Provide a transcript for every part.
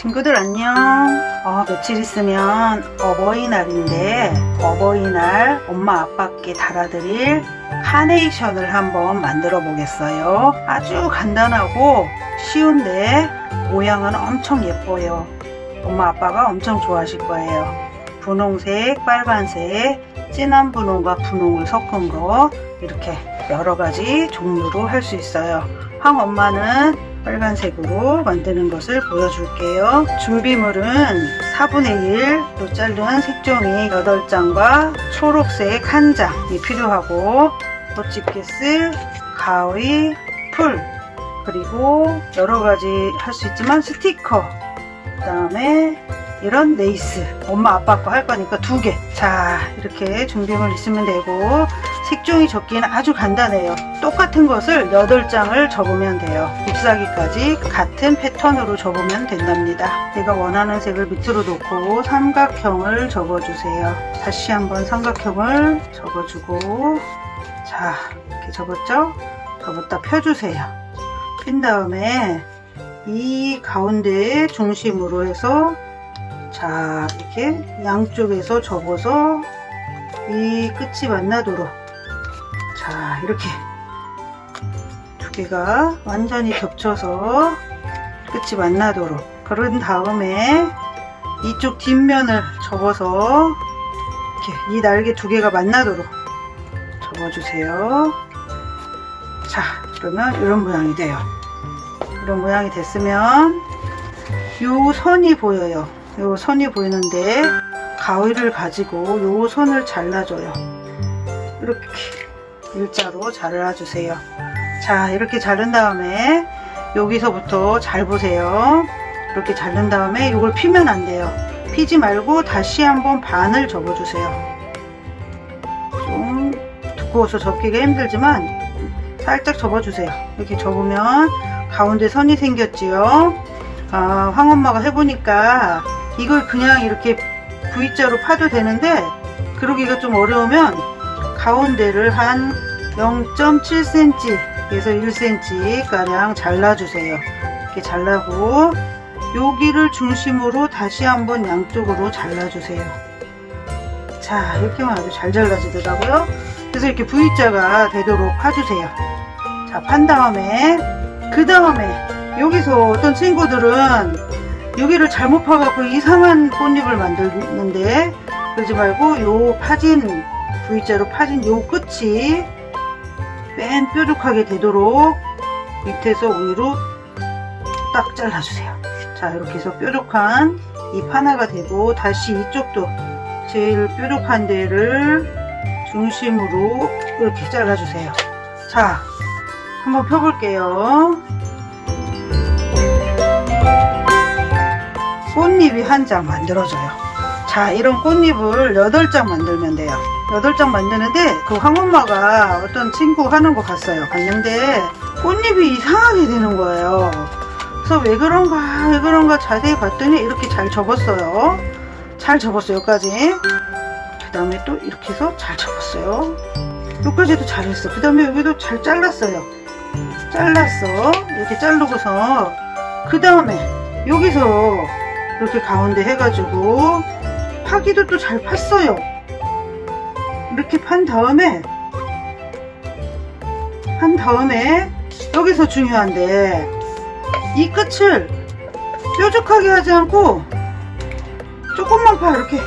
친구들 안녕. 어, 며칠 있으면 어버이날인데 어버이날 엄마 아빠께 달아드릴 카네이션을 한번 만들어 보겠어요. 아주 간단하고 쉬운데 모양은 엄청 예뻐요. 엄마 아빠가 엄청 좋아하실 거예요. 분홍색, 빨간색, 진한 분홍과 분홍을 섞은 거 이렇게 여러 가지 종류로 할 수 있어요. 황 엄마는 빨간색으로 만드는 것을 보여줄게요. 준비물은 4분의 1로 자른 색종이 8장과 초록색 1장이 필요하고 호치키스, 가위, 풀, 그리고 여러 가지 할 수 있지만 스티커, 그 다음에 이런 레이스 엄마 아빠 거 할 거니까 두 개. 자 이렇게 준비물 있으면 되고 색종이 접기는 아주 간단해요. 똑같은 것을 8장을 접으면 돼요. 잎사귀까지 같은 패턴으로 접으면 된답니다. 내가 원하는 색을 밑으로 놓고 삼각형을 접어주세요. 다시 한번 삼각형을 접어주고 자 이렇게 접었죠? 접었다 펴주세요. 핀 다음에 이 가운데 중심으로 해서 자 이렇게 양쪽에서 접어서 이 끝이 만나도록 자 이렇게 두 개가 완전히 겹쳐서 끝이 만나도록. 그런 다음에 이쪽 뒷면을 접어서 이렇게 이 날개 두 개가 만나도록 접어주세요. 자 그러면 이런 모양이 돼요. 이런 모양이 됐으면 요 선이 보여요. 요 선이 보이는데 가위를 가지고 요 선을 잘라줘요. 이렇게 일자로 잘라주세요. 자 이렇게 자른 다음에 여기서부터 잘 보세요. 이렇게 자른 다음에 이걸 피면 안 돼요. 피지 말고 다시 한번 반을 접어주세요. 좀 두꺼워서 접기가 힘들지만 살짝 접어주세요. 이렇게 접으면 가운데 선이 생겼지요. 아, 황엄마가 해보니까 이걸 그냥 이렇게 V자로 파도 되는데 그러기가 좀 어려우면 가운데를 한 0.7cm에서 1cm 가량 잘라주세요. 이렇게 잘라고 여기를 중심으로 다시 한번 양쪽으로 잘라주세요. 자 이렇게만 아주 잘 잘라지더라고요. 그래서 이렇게 V자가 되도록 파주세요. 자 판 다음에 그 다음에 여기서 어떤 친구들은 여기를 잘못 파갖고 이상한 꽃잎을 만드는데 그러지 말고 요 파진 V자로 파진 요 끝이 맨 뾰족하게 되도록 밑에서 위로 딱 잘라주세요. 자 이렇게 해서 뾰족한 잎 하나가 되고 다시 이쪽도 제일 뾰족한 데를 중심으로 이렇게 잘라주세요. 자 한번 펴볼게요. 꽃잎이 한 장 만들어져요. 자, 이런 꽃잎을 8장 만들면 돼요. 8장 만드는데 그 황엄마가 어떤 친구 하는 거 봤어요. 봤는데 꽃잎이 이상하게 되는 거예요. 그래서 왜 그런가, 왜 그런가 자세히 봤더니 이렇게 잘 접었어요. 잘 접었어요, 여기까지. 그 다음에 또 이렇게 해서 잘 접었어요. 여기까지도 잘했어. 그 다음에 여기도 잘 잘랐어요. 잘랐어. 이렇게 자르고서 그 다음에 여기서 이렇게 가운데 해가지고 파기도 또 잘 팠어요. 이렇게 판 다음에 한 다음에 여기서 중요한데 이 끝을 뾰족하게 하지 않고 조금만 파 이렇게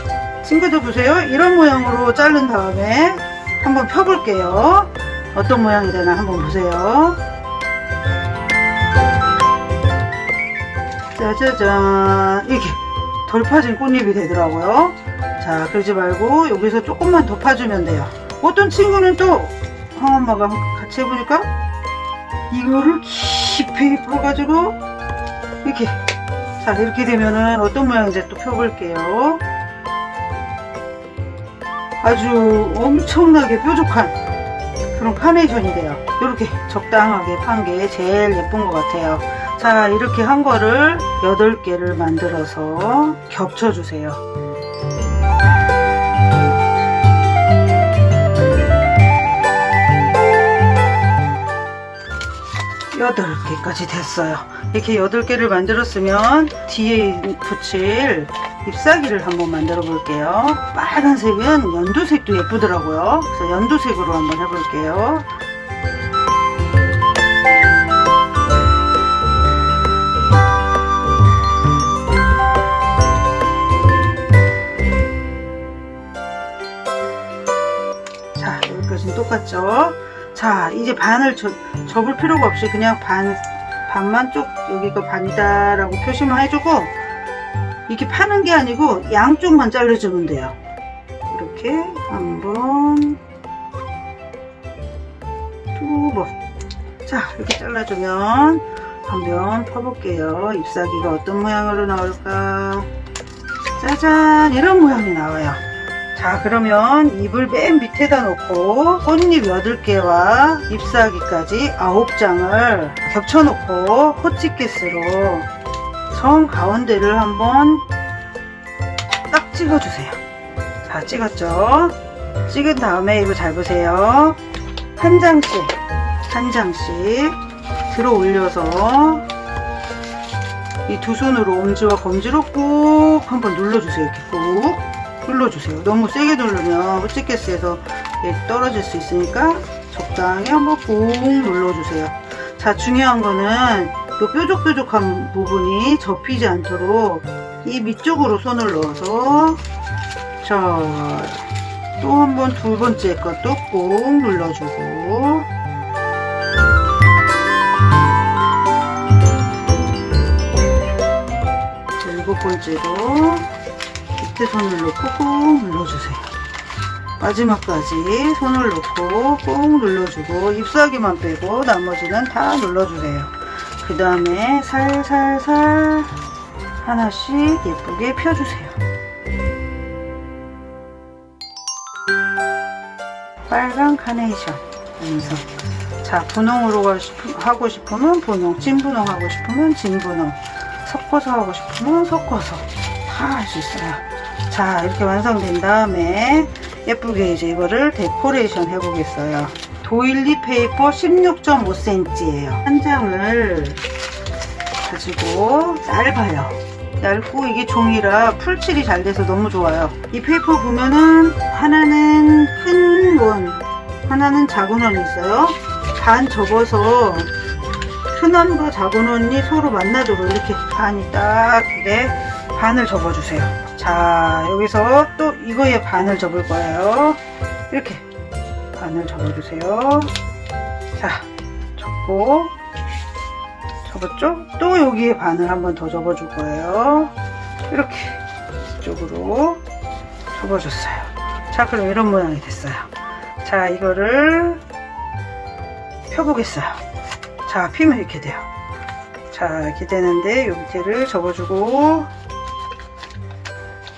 친구들 보세요. 이런 모양으로 자른 다음에 한번 펴볼게요. 어떤 모양이 되나 한번 보세요. 짜자잔 이게 덜 파진 꽃잎이 되더라고요. 자 그러지 말고 여기서 조금만 더 파주면 돼요. 어떤 친구는 또 황엄마가 같이 해보니까 이거를 깊이 퍼가지고 이렇게 자 이렇게 되면은 어떤 모양인지 또 펴볼게요. 아주 엄청나게 뾰족한 그런 카네이션이 돼요. 이렇게 적당하게 판 게 제일 예쁜 것 같아요 자 이렇게 한 거를 8개를 만들어서 겹쳐주세요 여덟 개까지 됐어요 이렇게 8개를 만들었으면 뒤에 붙일 잎사귀를 한번 만들어 볼게요. 빨간색은 연두색도 예쁘더라고요. 그래서 연두색으로 한번 해볼게요. 지는 똑같죠? 자, 이제 반을 접, 접을 필요가 없이 그냥 반, 반만 쪽, 여기가 반이다 라고 표시만 해주고, 이렇게 파는 게 아니고 양쪽만 잘라주면 돼요. 이렇게 한 번, 두 번. 자, 이렇게 잘라주면 한번 펴볼게요. 잎사귀가 어떤 모양으로 나올까? 짜잔! 이런 모양이 나와요. 자 그러면 잎을 맨 밑에다 놓고 꽃잎 8개와 잎사귀까지 9장을 겹쳐놓고 호치키스로 선 가운데를 한번 딱 찍어주세요. 자 찍었죠? 찍은 다음에 이거 잘 보세요. 한 장씩 한 장씩 들어 올려서 이 두 손으로 엄지와 검지로 꾹 한번 눌러주세요 이렇게 꾹 눌러주세요. 너무 세게 누르면 호치케스에서 떨어질 수 있으니까 적당히 한번 꾹 눌러주세요. 자, 중요한 거는 이 뾰족뾰족한 부분이 접히지 않도록 이 밑쪽으로 손을 넣어서 자, 또 한 번 두 번째 것도 꾹 눌러주고 자, 일곱 번째도 밑에 손을 놓고 꾹 눌러주세요. 마지막까지 손을 놓고 꾹 눌러주고 잎사귀만 빼고 나머지는 다 눌러주세요. 그 다음에 살살살 하나씩 예쁘게 펴주세요. 빨간 카네이션 연석 자 분홍으로 하고 싶으면 분홍 찐분홍 하고 싶으면 진분홍 섞어서 하고 싶으면 섞어서 다 할 수 있어요 자 이렇게 완성된 다음에 예쁘게 이제 이거를 데코레이션 해 보겠어요. 도일리 페이퍼 16.5cm예요. 한 장을 가지고 짧아요. 얇고 이게 종이라 풀칠이 잘 돼서 너무 좋아요. 이 페이퍼 보면은 하나는 큰 원 하나는 작은 원이 있어요. 반 접어서 큰 원과 작은 원이 서로 만나도록 이렇게 반이 딱 이게 반을 접어주세요. 자, 여기서 또 이거에 반을 접을 거예요. 이렇게 반을 접어주세요. 자, 접고 접었죠? 또 여기에 반을 한번 더 접어줄 거예요. 이렇게 이쪽으로 접어줬어요. 자, 그럼 이런 모양이 됐어요. 자, 이거를 펴보겠어요. 자, 피면 이렇게 돼요. 자, 이렇게 되는데 요 밑에를 접어주고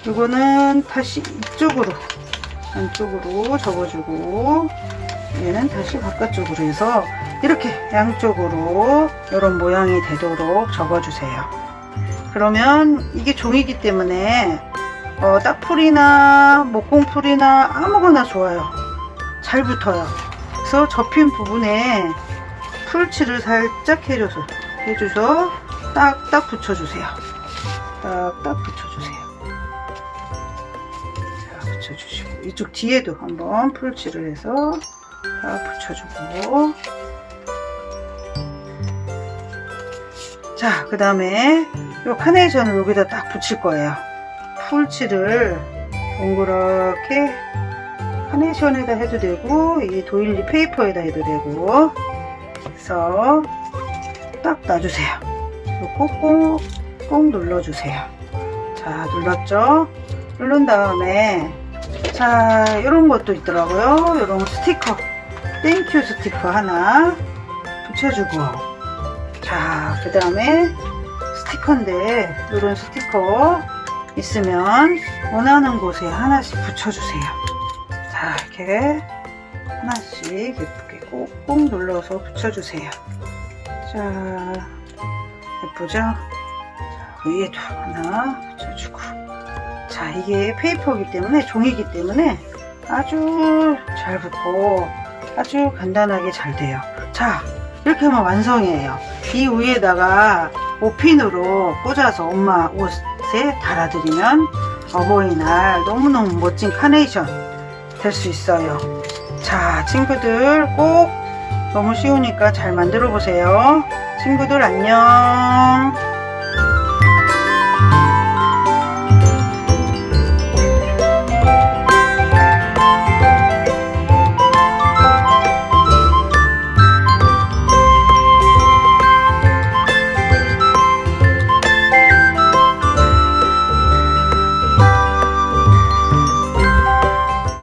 이거는 다시 이쪽으로 안쪽으로 접어주고 얘는 다시 바깥쪽으로 해서 이렇게 양쪽으로 이런 모양이 되도록 접어주세요. 그러면 이게 종이기 때문에 어, 딱풀이나 목공풀이나 아무거나 좋아요. 잘 붙어요. 그래서 접힌 부분에 풀칠을 살짝 해줘서 해줘서 딱딱 붙여주세요. 딱딱 붙여주세요. 이쪽 뒤에도 한번 풀칠을 해서 딱 붙여주고 자, 그 다음에 이 카네이션을 여기다 딱 붙일 거예요. 풀칠을 동그랗게 카네이션에다 해도 되고 이 도일리 페이퍼에다 해도 되고 그래서 딱 놔주세요. 그리고 꼭, 꼭 눌러주세요. 자, 눌렀죠? 누른 다음에 자, 이런 것도 있더라고요. 이런 스티커. 땡큐 스티커 하나 붙여주고 자, 그 다음에 스티커인데 이런 스티커 있으면 원하는 곳에 하나씩 붙여주세요. 자, 이렇게 하나씩 예쁘게 꾹꾹 눌러서 붙여주세요. 자, 예쁘죠? 자, 위에도 하나 붙여주고. 자, 이게 페이퍼이기 때문에, 종이기 때문에 아주 잘 붙고 아주 간단하게 잘 돼요. 자, 이렇게 하면 완성이에요. 이 위에다가 옷핀으로 꽂아서 엄마 옷에 달아드리면 어버이날 너무너무 멋진 카네이션 될 수 있어요. 자, 친구들 꼭 너무 쉬우니까 잘 만들어 보세요. 친구들 안녕.